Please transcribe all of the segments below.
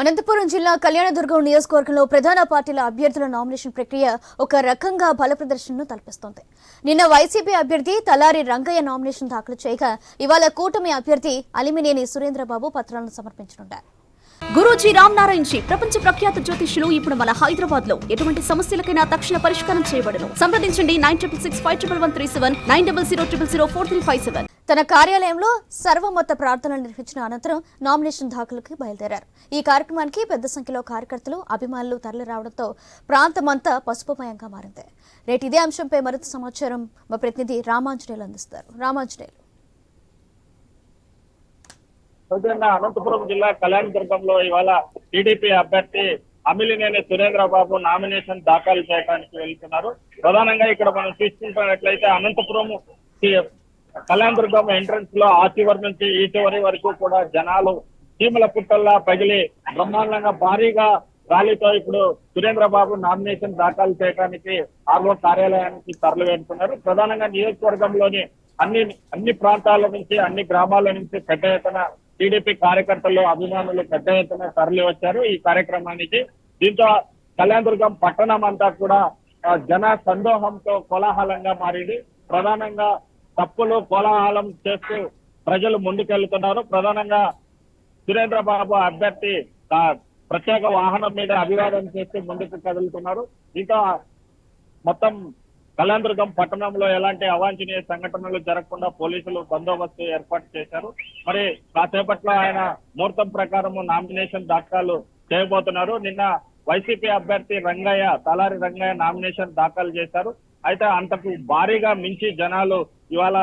అనంతపురం జిల్లా కళ్యాణదుర్గం నియోజకవర్గంలో ప్రధాన పార్టీల అభ్యర్థుల నామినేషన్ ప్రక్రియ ఒక రకంగా బల ప్రదర్శనను తలపిస్తోంది. నిన్న వైసీపీ అభ్యర్థి తలారి రంగయ్య నామినేషన్ దాఖలు చేయగా ఇవాళ కూటమి అభ్యర్థి అలిమినేని సురేంద్రబాబు పత్రాలను సమర్పించనున్నారు. గురూజీ రామ్ నారాయణ్ జీ ప్రపంచ ప్రఖ్యాత జ్యోతిష్యులు ఇప్పుడు మన హైదరాబాద్లో ఎటువంటి సమస్యలకైనా తక్షణ పరిష్కారం చేయబడను. సంప్రదించండి nine triple six five triple one three seven nine double zero triple zero four three five seven. తన కార్యాలయంలో సర్వమత ప్రార్థనలు నిర్వహించిన అనంతరం నామినేషన్ దాఖలుకి బయలుదేరారు. ఈ కార్యక్రమానికి పెద్ద సంఖ్యలో కార్యకర్తలు అభిమానులు తరలి రావడంతో ప్రాంతమంతా పసుపుమయంగా మారింది. రేటు ఇదే అంశంపై మరింత సమాచారం మా ప్రతినిధి రామాంజనేయులు అందిస్తారు. రామాంజనేయులు. అనంతపురం జిల్లా కళ్యాణదుర్గంలో ఇవాళ టీడీపీ అభ్యర్థి అమిలినేని సురేంద్ర బాబు నామినేషన్ దాఖలు చేయడానికి వెళ్తున్నారు. ప్రధానంగా ఇక్కడ మనం చూసుకుంటున్నట్లయితే అనంతపురం కళ్యాణ కళ్యాణదుర్గం ఎంట్రన్స్లో ఆ చివరి నుంచి ఈ చివరి వరకు కూడా జనాలు చీమల పుట్టల్లా పగిలి బ్రహ్మాండంగా భారీగా ర్యాలీతో ఇప్పుడు సురేంద్ర బాబు నామినేషన్ దాఖలు చేయడానికి ఆర్వో కార్యాలయానికి తరలి వెళ్తున్నారు. ప్రధానంగా నియోజకవర్గంలోని అన్ని అన్ని ప్రాంతాల నుంచి అన్ని గ్రామాల నుంచి పెద్ద ఎత్తున టీడీపీ కార్యకర్తలు అభిమానులు పెద్ద ఎత్తున తరలి వచ్చారు. ఈ కార్యక్రమానికి దీంతో కళ్యాణదుర్గం పట్టణం అంతా కూడా జన సందోహంతో కోలాహలంగా మారింది. ప్రధానంగా తప్పులు కోలాహలం చేస్తూ ప్రజలు ముందుకెళ్తున్నారు. ప్రధానంగా సురేంద్రబాబు అభ్యర్థి ప్రత్యేక వాహనం మీద అభివాదం చేస్తూ ముందుకు కదులుతున్నారు. ఇంకా మొత్తం కళ్యాణదుర్గం పట్టణంలో ఎలాంటి అవాంఛనీయ సంఘటనలు జరగకుండా పోలీసులు బందోబస్తు ఏర్పాటు చేశారు. మరి కాసేపట్లో ఆయన ముహూర్తం ప్రకారం నామినేషన్ దాఖలు చేయబోతున్నారు. నిన్న వైసీపీ అభ్యర్థి రంగయ్య తలారి రంగయ్య నామినేషన్ దాఖలు చేశారు. అయితే అంతకు భారీగా మించి జనాలు ఇవాళ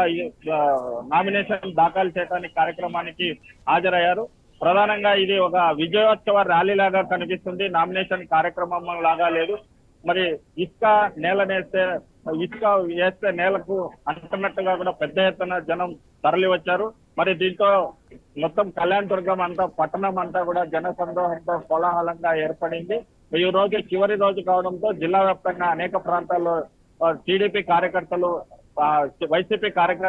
నామినేషన్ దాఖలు చేయడానికి కార్యక్రమానికి హాజరయ్యారు. ప్రధానంగా ఇది ఒక విజయోత్సవ ర్యాలీ లాగా కనిపిస్తుంది. నామినేషన్ కార్యక్రమం లాగా లేదు. మరి ఇసుక నేల నేస్తే ఇసుక వేస్తే నేలకు అంటున్నట్టుగా కూడా పెద్ద ఎత్తున జనం తరలి వచ్చారు మరి దీంతో మొత్తం కళ్యాణ్ దుర్గం అంతా పట్టణం అంతా కూడా జన సందోహంతో కోలాహలంగా ఏర్పడింది. ఈ రోజు చివరి రోజు కావడంతో జిల్లా వ్యాప్తంగా అనేక ప్రాంతాల్లో టీడీపీ కార్యకర్తలు వైసీపీ కార్యక్ర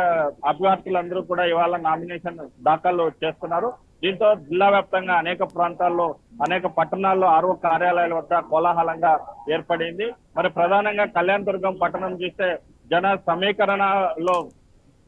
అభ్యర్థులందరూ కూడా ఇవాళ నామినేషన్ దాఖలు చేస్తున్నారు. దీంతో జిల్లా వ్యాప్తంగా అనేక ప్రాంతాల్లో అనేక పట్టణాల్లో ఆరో కార్యాలయాల వద్ద కోలాహలంగా ఏర్పడింది. మరి ప్రధానంగా కళ్యాణదుర్గం పట్టణం చూస్తే జన సమీకరణలో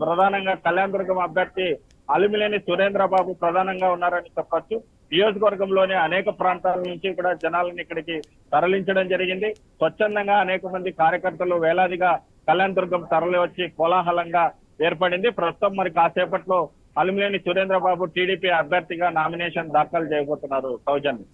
ప్రధానంగా కళ్యాణదుర్గం అభ్యర్థి అలిమిలేని సురేంద్ర బాబు ప్రధానంగా ఉన్నారని చెప్పొచ్చు. నియోజకవర్గంలోనే అనేక ప్రాంతాల నుంచి కూడా జనాలను ఇక్కడికి తరలించడం జరిగింది. స్వచ్ఛందంగా అనేక మంది కార్యకర్తలు వేలాదిగా కళ్యాణదుర్గం తరలి వచ్చి కోలాహలంగా ఏర్పడింది. ప్రస్తుతం మరి కాసేపట్లో అలిమిలేని సురేంద్రబాబు టీడీపీ అభ్యర్థిగా నామినేషన్ దాఖలు చేయబోతున్నారు. సౌజన్య.